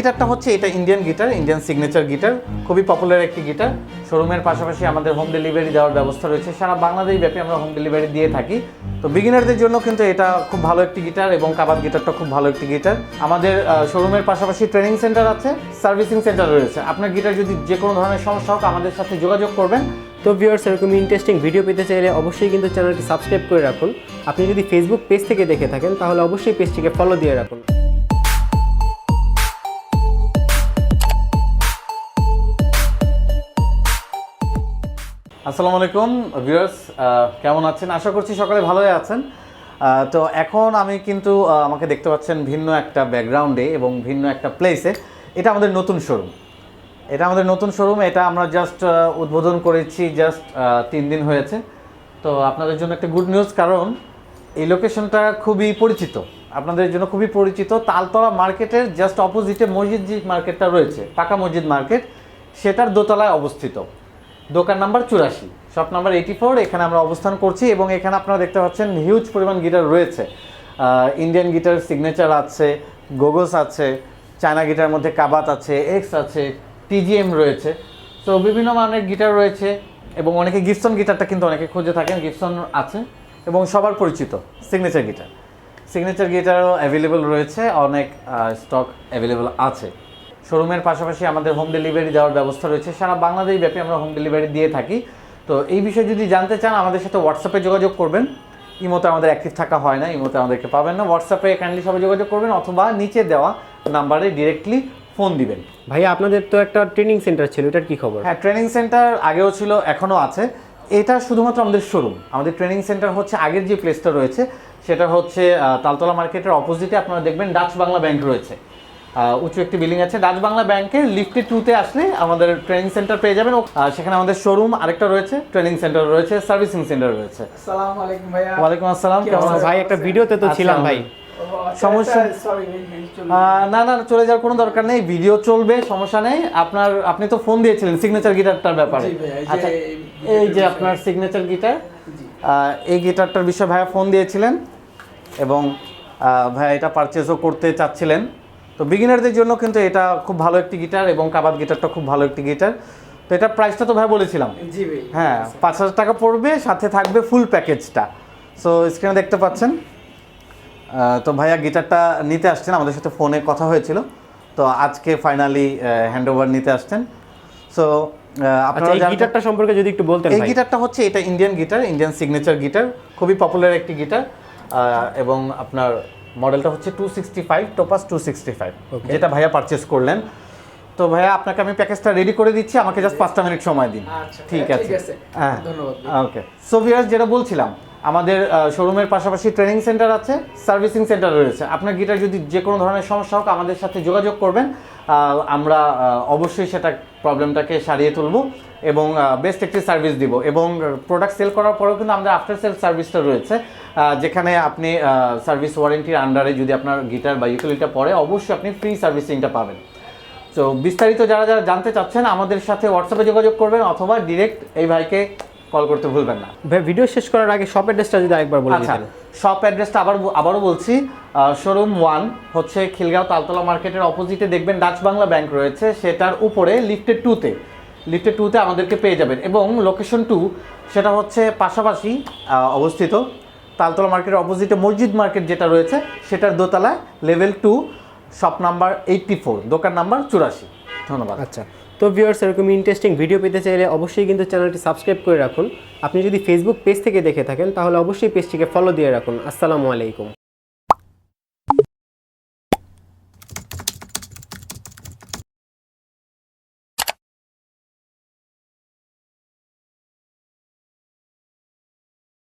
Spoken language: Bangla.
গিটারটা হচ্ছে এটা Indian guitar Indian signature guitar, খুবই পপুলার একটি গিটার। শোরুমের পাশাপাশি আমাদের হোম ডেলিভারি দেওয়ার ব্যবস্থা রয়েছে। সারা বাংলাদেশ ব্যাপী আমরা হোম ডেলিভারি দিয়ে থাকি। তো বিগিনারদের জন্য কিন্তু এটা খুব ভালো একটি গিটার এবং কাবাদ গিটারটা খুব ভালো একটি গিটার। আমাদের শোরুমের পাশাপাশি ট্রেনিং সেন্টার আছে সার্ভিসিং সেন্টার রয়েছে। আপনার গিটার যদি যে কোনো ধরনের সমস্যা হোক, আমাদের সাথে যোগাযোগ করবেন। তো ভিউয়ার্স এরকম ইন্টারেস্টিং ভিডিও পেতে চাইলে অবশ্যই কিন্তু চ্যানেলটি সাবস্ক্রাইব করে রাখুন। আপনি যদি ফেসবুক পেজ থেকে দেখে থাকেন, তাহলে অবশ্যই পেজটিকে ফলো দিয়ে রাখুন। আসসালামু আলাইকুম ভিউয়ার্স কেমন আছেন? আশা করছি সকালে ভালোই আছেন। তো এখন আমি কিন্তু আমাকে দেখতে পাচ্ছেন ভিন্ন একটা ব্যাকগ্রাউন্ডে এবং ভিন্ন একটা প্লেসে এটা আমাদের নতুন শোরুম এটা আমাদের নতুন শোরুম এটা আমরা জাস্ট উদ্বোধন করেছি জাস্ট তিন দিন হয়েছে। তো আপনাদের জন্য একটা গুড নিউজ কারণ এই লোকেশনটা খুবই পরিচিত। আপনাদের জন্য খুবই পরিচিত তালতলা মার্কেটের জাস্ট অপোজিটে মসজিদ যে মার্কেটটা রয়েছে, পাকা মসজিদ মার্কেট। সেটার দোতলায় অবস্থিত। দোকান নাম্বার চুরাশি। শপ নাম্বার এইটি ফোর এখানে আমরা অবস্থান করছি এবং এখানে আপনারা দেখতে পাচ্ছেন হিউজ পরিমাণ গিটার রয়েছে। ইন্ডিয়ান গিটার সিগনেচার আছে গোগোস আছে চায়না গিটার মধ্যে কাবাত আছে এক্স আছে টিজিএম রয়েছে। তো বিভিন্ন মানের গিটার রয়েছে এবং অনেকে গিফসন গিটারটা কিন্তু অনেকে খুঁজে থাকেন গিফসন আছে এবং সবার পরিচিত সিগনেচার গিটার সিগনেচার গিটারও অ্যাভেলেবল রয়েছে, অনেক স্টক অ্যাভেলেবল আছে। শোরুমের পাশাপাশি আমাদের হোম ডেলিভারি দেওয়ার ব্যবস্থা রয়েছে। সারা বাংলাদেশ ব্যাপী আমরা হোম ডেলিভারি দিয়ে থাকি। তো এই বিষয়ে যদি জানতে চান আমাদের সাথে হোয়াটসঅ্যাপে যোগাযোগ করবেন। ইমোতে আমাদের অ্যাক্টিভ থাকা হয় না ইমোতে আমাদেরকে পাবেন না। হোয়াটসঅ্যাপে কাইন্ডলি সবাই যোগাযোগ করবেন অথবা নিচে দেওয়া নাম্বারে ডিরেক্টলি ফোন দিবেন। ভাইয়া আপনাদের তো একটা ট্রেনিং সেন্টার ছিল এটার কি খবর? হ্যাঁ ট্রেনিং সেন্টার আগেও ছিল এখনও আছে। এটা শুধুমাত্র আমাদের শোরুম আমাদের ট্রেনিং সেন্টার হচ্ছে আগের যে প্লেসটা রয়েছে সেটা হচ্ছে তালতলা মার্কেটের অপোজিটে আপনারা দেখবেন ডাচ বাংলা ব্যাংক রয়েছে। উঁচু একটি বিল্ডিং আছে। ডাচ বাংলা ব্যাংকের লিফটে টুতে আসলে আমাদের ট্রেনিং সেন্টার পেয়ে যাবেন। সেখানে আমাদের শোরুম আরেকটা রয়েছে ট্রেনিং সেন্টার রয়েছে সার্ভিসিং সেন্টার রয়েছে। আসসালামু আলাইকুম ভাইয়া। ওয়ালাইকুম আসসালাম কেমন ভাই একটা ভিডিওতে তো আচ্ছা, ছিলাম ভাই। সমস্যা- না না চলে যাওয়ার কোনো দরকার নেই ভিডিও চলবে সমস্যা নেই। আপনার আপনি তো ফোন দিয়েছিলেন সিগনেচার গিটারটার ব্যাপারে। ভাইয়া, আচ্ছা এই যে আপনার সিগনেচার গিটার এই গিটারটার বিষয়ে ভাইয়া ফোন দিয়েছিলেন এবং ভাইয়া এটা পারচেজও করতে চাচ্ছিলেন। তো বিগিনারদের জন্য কিন্তু এটা খুব ভালো একটি গিটার এবং কাবাদ গিটারটা খুব ভালো একটি গিটার তো এটার প্রাইসটা তো ভাই বলেছিলাম। জি ভাই। হ্যাঁ পাঁচ হাজার টাকা পড়বে সাথে থাকবে ফুল প্যাকেজটা সো স্ক্রিনে দেখতে পাচ্ছেন। তো ভাইয়া গিটারটা নিতে আসছেন আমাদের সাথে ফোনে কথা হয়েছিল। তো আজকে ফাইনালি হ্যান্ড ওভার নিতে আসছেন। সো আচ্ছা আপনারা গিটারটা সম্পর্কে যদি একটু বলতেন এই গিটারটা হচ্ছে এটা Indian guitar Indian signature guitar খুবই পপুলার একটি গিটার এবং আপনার মডেলটা হচ্ছে two sixty five Topaz two sixty five. যেটা ভাইয়া পারচেস করলেন। তো ভাইয়া আপনাকে আমি প্যাকেজটা রেডি করে দিচ্ছি আমাকে জাস্ট পাঁচটা মিনিট সময় দিন। আচ্ছা, ঠিক আছে। হ্যাঁ। ওকে সো ভিউয়ার্স যেটা বলছিলাম আমাদের শোরুমের পাশাপাশি ট্রেনিং সেন্টার আছে সার্ভিসিং সেন্টার রয়েছে। আপনার গিটার যদি যে কোনো ধরনের সমস্যা হোক আমাদের সাথে যোগাযোগ করবেন। আমরা অবশ্যই সেটা প্রবলেমটাকে সারিয়ে তুলব। এবং বেস্ট একটি সার্ভিস দিব। এবং প্রোডাক্ট সেল করার পরেও কিন্তু আমাদের আফটার সেল সার্ভিসটা রয়েছে। যেখানে আপনি সার্ভিস ওয়ারেন্টির আন্ডারে যদি আপনার গিটার বা ইউটিলিটা পড়ে অবশ্যই আপনি ফ্রি সার্ভিসিংটা পাবেন। তো বিস্তারিত যারা যারা জানতে চাচ্ছেন আমাদের সাথে হোয়াটসঅ্যাপে যোগাযোগ করবেন অথবা ডিরেক্ট এই ভাইকে কল করতে ভুলবেন না। ভাই ভিডিও শেষ করার আগে শপ অ্যাড্রেসটা যদি আরেকবার বলে আচ্ছা দিতেন। শপ অ্যাড্রেসটা আবার আবারও বলছি শোরুম ওয়ান হচ্ছে খিলগাঁও তালতলা মার্কেটের অপোজিটে দেখবেন ডাচ বাংলা ব্যাংক রয়েছে। সেটার উপরে লিফটেড টুতে লিফটেড টুতে আমাদেরকে পেয়ে যাবেন। এবং লোকেশন টু সেটা হচ্ছে পাশাপাশি অবস্থিত তালতলা মার্কেটের অপোজিটে মসজিদ মার্কেট যেটা রয়েছে, সেটার দোতলায় level two shop number eighty four দোকান নাম্বার চুরাশি। ধন্যবাদ। আচ্ছা তো ভিউয়ার্স এরকম ইন্টারেস্টিং ভিডিও পেতে চাইলে অবশ্যই কিন্তু চ্যানেলটি সাবস্ক্রাইব করে রাখুন। আপনি যদি ফেসবুক পেজ থেকে দেখে থাকেন, তাহলে অবশ্যই পেজটিকে ফলো দিয়ে রাখুন। আসসালামু আলাইকুম।